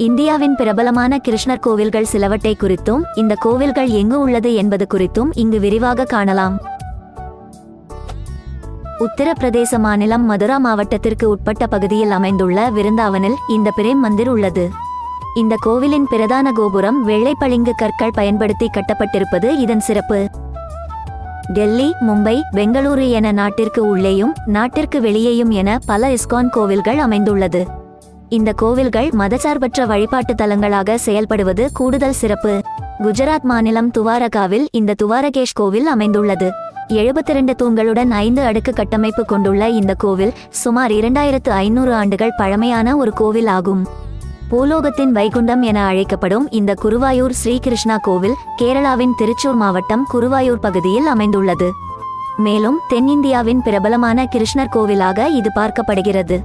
இந்தியாவின் பிரபலமான கிருஷ்ணர் கோவில்கள் சிலவற்றை குறித்தும் இந்த கோவில்கள் எங்கு உள்ளது என்பது குறித்தும் இங்கு விரிவாக காணலாம். உத்தரப்பிரதேச மாநிலம் மதுரா மாவட்டத்திற்கு உட்பட்ட பகுதியில் அமைந்துள்ள விருந்தாவனில் இந்த பிரேம் மந்திர் உள்ளது. இந்த கோவிலின் பிரதான கோபுரம் வெள்ளை பளிங்கு கற்கள் பயன்படுத்தி கட்டப்பட்டிருப்பது இதன் சிறப்பு. டெல்லி மும்பை பெங்களூரு என நாட்டிற்கு உள்ளேயும் நாட்டிற்கு வெளியேயும் என பல இஸ்கான் கோவில்கள் அமைந்துள்ளது. இந்த கோவில்கள் மதசார்பற்ற வழிபாட்டு தலங்களாக செயல்படுவது கூடுதல் சிறப்பு. குஜராத் மாநிலம் துவாரகாவில் இந்த துவாரகேஷ் கோவில் அமைந்துள்ளது. 72 தூண்களுடன் ஐந்து அடுக்கு கட்டமைப்பு கொண்டுள்ள இந்த கோவில் சுமார் இரண்டாயிரத்து ஐநூறு ஆண்டுகள் பழமையான ஒரு கோவில் ஆகும். பூலோகத்தின் வைகுண்டம் என அழைக்கப்படும் இந்த குருவாயூர் ஸ்ரீகிருஷ்ணா கோவில் கேரளாவின் திருச்சூர் மாவட்டம் குருவாயூர் பகுதியில் அமைந்துள்ளது. மேலும் தென்னிந்தியாவின் பிரபலமான கிருஷ்ணர் கோவிலாக இது பார்க்கப்படுகிறது.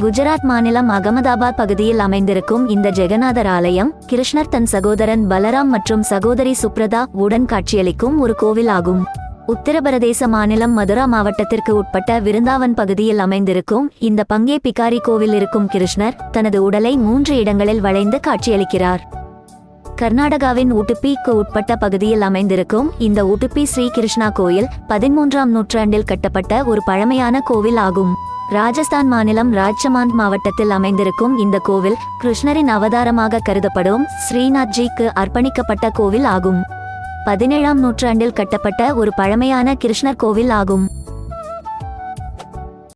குஜராத் மாநிலம் அகமதாபாத் பகுதியில் அமைந்திருக்கும் இந்த ஜெகநாதர் ஆலயம் கிருஷ்ணர் தன் சகோதரன் பலராம் மற்றும் சகோதரி சுப்ரதா உடன் காட்சியளிக்கும் ஒரு கோவில் ஆகும். உத்தரப்பிரதேச மாநிலம் மதுரா மாவட்டத்திற்கு உட்பட்ட விருந்தாவன் பகுதியில் அமைந்திருக்கும் இந்த பங்கே பிகாரி கோவில் இருக்கும் கிருஷ்ணர் தனது உடலை மூன்று இடங்களில் வளைந்து காட்சியளிக்கிறார். கர்நாடகாவின் உடுப்பிக்கு உட்பட்ட பகுதியில் அமைந்திருக்கும் இந்த உடுப்பி ஸ்ரீ கிருஷ்ணா கோயில் பதிமூன்றாம் நூற்றாண்டில் கட்டப்பட்ட ஒரு பழமையான கோவில் ஆகும். ராஜஸ்தான் மாநிலம் ராஜ்சமாந்த் மாவட்டத்தில் அமைந்திருக்கும் இந்த கோவில் கிருஷ்ணரின் அவதாரமாக கருதப்படும் ஸ்ரீநாத்ஜிக்கு அர்ப்பணிக்கப்பட்ட கோவில் ஆகும். பதினேழாம் நூற்றாண்டில் கட்டப்பட்ட ஒரு பழமையான கிருஷ்ணர் கோவில் ஆகும்.